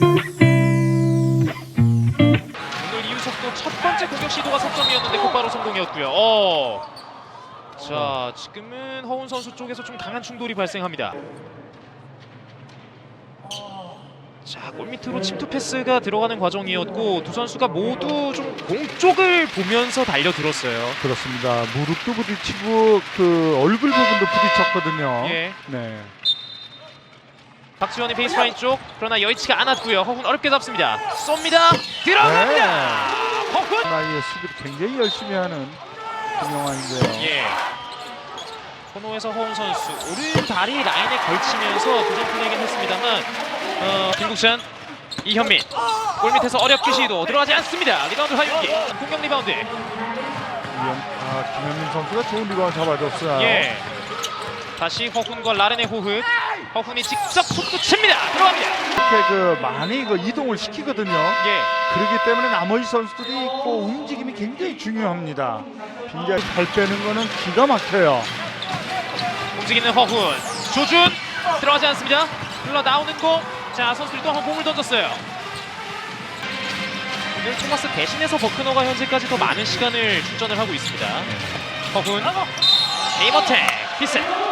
오늘 이우석도 첫 번째 공격 시도가 석점이었는데 곧바로 성공이었고요. 어. 자, 지금은 허운 선수 쪽에서 좀 강한 충돌이 발생합니다. 자, 골 밑으로 침투 패스가 들어가는 과정이었고 두 선수가 모두 좀 공 쪽을 보면서 달려들었어요. 그렇습니다. 무릎도 부딪히고 그 얼굴 부분도 부딪혔거든요. 예. 네. 박지원이 베이스라인 쪽 그러나 여의치가 않았고요. 허훈 어렵게 잡습니다. 쏩니다. 들어갑니다. 허훈. 나이에 수비를 굉장히 열심히 하는 김영환인데요. 예. 코너에서 허훈 선수 오른발이 라인에 걸치면서 도전 플레이긴 했습니다만 어, 김국찬 이현민 골 밑에서 어렵게 시도 들어가지 않습니다. 리바운드 하윤기 공격 리바운드 아, 김현민 선수가 좋은 리바운드 잡아줬어요. 예. 다시 허훈과 라렌의 호흡 허훈이 직접 솟구칩니다. 들어갑니다. 이렇게 그 많이 그 이동을 시키거든요. 예. 그렇기 때문에 나머지 선수들이 있고 움직임이 굉장히 중요합니다. 빈자리 발 빼는 거는 기가 막혀요. 움직이는 허훈 조준 들어가지 않습니다. 흘러 나오는 공. 자 선수들이 또한번 공을 던졌어요. 오늘 토마스 대신해서 버크너가 현재까지 더 많은 시간을 출전을 하고 있습니다. 허훈 에이머텍 피셋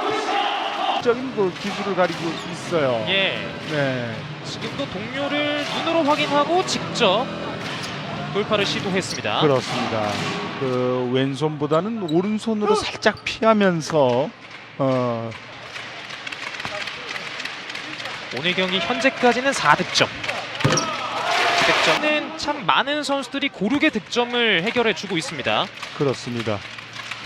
적인 그 기술을 가지고 있어요. 예 네. 지금도 동료를 눈으로 확인하고 직접 돌파를 시도했습니다. 그렇습니다. 그 왼손보다는 오른손으로 살짝 피하면서 어, 오늘 경기 현재까지는 4득점. 득점은 참 많은 선수들이 고르게 득점을 해결해 주고 있습니다. 그렇습니다.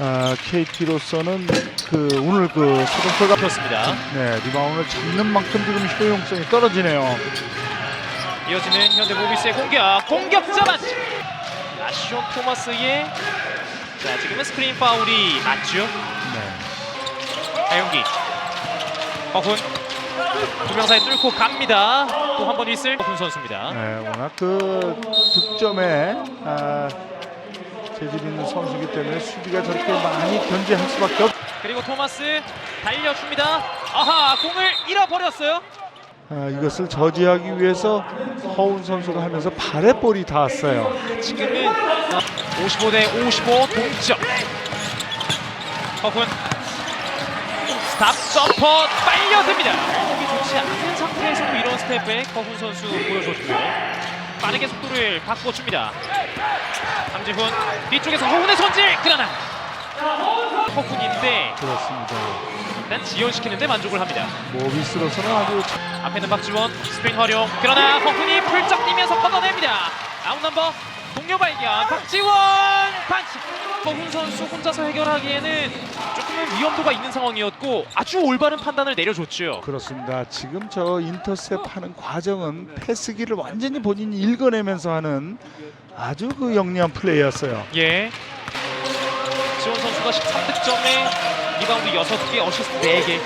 아, KT로서는 그 오늘 그 서동철가 그렇습니다. 네, 리바운드를 잡는 만큼 지금 효용성이 떨어지네요. 이어지는 현대모비스의 공격. 공격자 맞지. 아시온 토마스의 자 지금은 스크린 파울이 맞죠? 네. 하용기. 허훈. 두명 사이 뚫고 갑니다. 또 한번 휘슬 허훈 선수입니다. 네, 워낙 그 득점에 아, 재질 있는 선수이기 때문에 수비가 저렇게 많이 견제할 수밖에 없. 그리고 토마스 달려줍니다 아하 공을 잃어버렸어요 아, 이것을 저지하기 위해서 허운 선수가 하면서 발에 볼이 닿았어요. 지금은 55 대 55 동점 허훈 스탑 점퍼 빨려듭니다 공이 좋지 않은 상태에서도 이런 스텝백 허훈 선수 보여줬고요 빠르게 속도를 바꿔줍니다. 강지훈 뒤쪽에서 허훈의 손질 그러나 허훈인데 그렇습니다. 일단 지연시키는데 만족을 합니다. 모비스로서는 아주 참- 앞에는 박지원 스크린 활용. 그러나 허훈이 풀쩍 뛰면서 걷어냅니다. 아웃 넘버 동료 발견 박지원 반칙 허훈 선수 혼자서 해결하기에는 조금은 위험도가 있는 상황이었고 아주 올바른 판단을 내려줬죠. 그렇습니다. 지금 저 인터셉 하는 과정은 패스기를 완전히 본인이 읽어내면서 하는 아주 그 영리한 플레이였어요. 예. 지원 선수가 13득점에 리바운드 6개 어시스트 4개.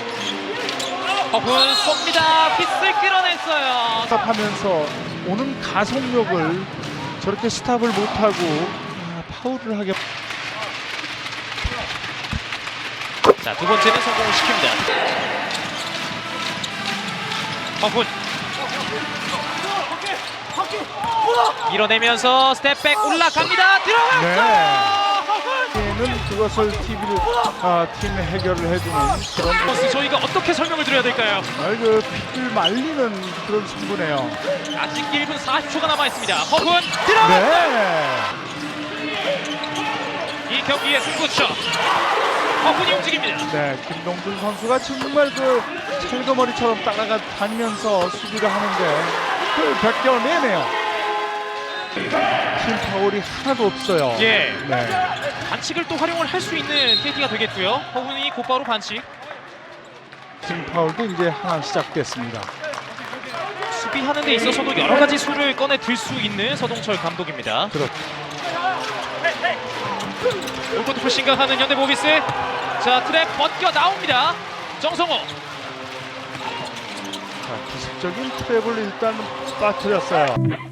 허훈 쏩니다. 피스를 끌어냈어요. 스탑하면서 오는 가속력을 저렇게 스탑을 못하고 아, 파울을 하게 자, 두 번째는 성공을 시킵니다. 허훈. 밀어내면서 스텝백 올라갑니다. 들어갔어. 허훈. 얘는 그것을 TV를 아, 팀 해결을 해주는 그런 버스 저희가 어떻게 설명을 드려야 될까요? 정말 그 핏을 말리는 그런 승부네요. 아직 1분 40초가 남아 있습니다. 허훈 들어갔어. 네. 이 경기의 승부처. 허훈이 움직입니다. 네, 김동준 선수가 정말 그 철거머리처럼 따라가 다니면서 수비를 하는데 그 벗겨내네요. 팀 파울이 하나도 없어요. 예. 네. 반칙을 또 활용을 할 수 있는 KT가 되겠고요. 허훈이 곧바로 반칙. 팀 파울도 이제 하나 시작됐습니다. 수비하는 데 있어서도 여러 가지 수를 꺼내 들 수 있는 서동철 감독입니다. 그렇죠. 올코트 푸싱각 하는 현대모비스. 자, 트랙 벗겨 나옵니다. 정성호. 자, 기습적인 트랩을 일단 빠뜨렸어요.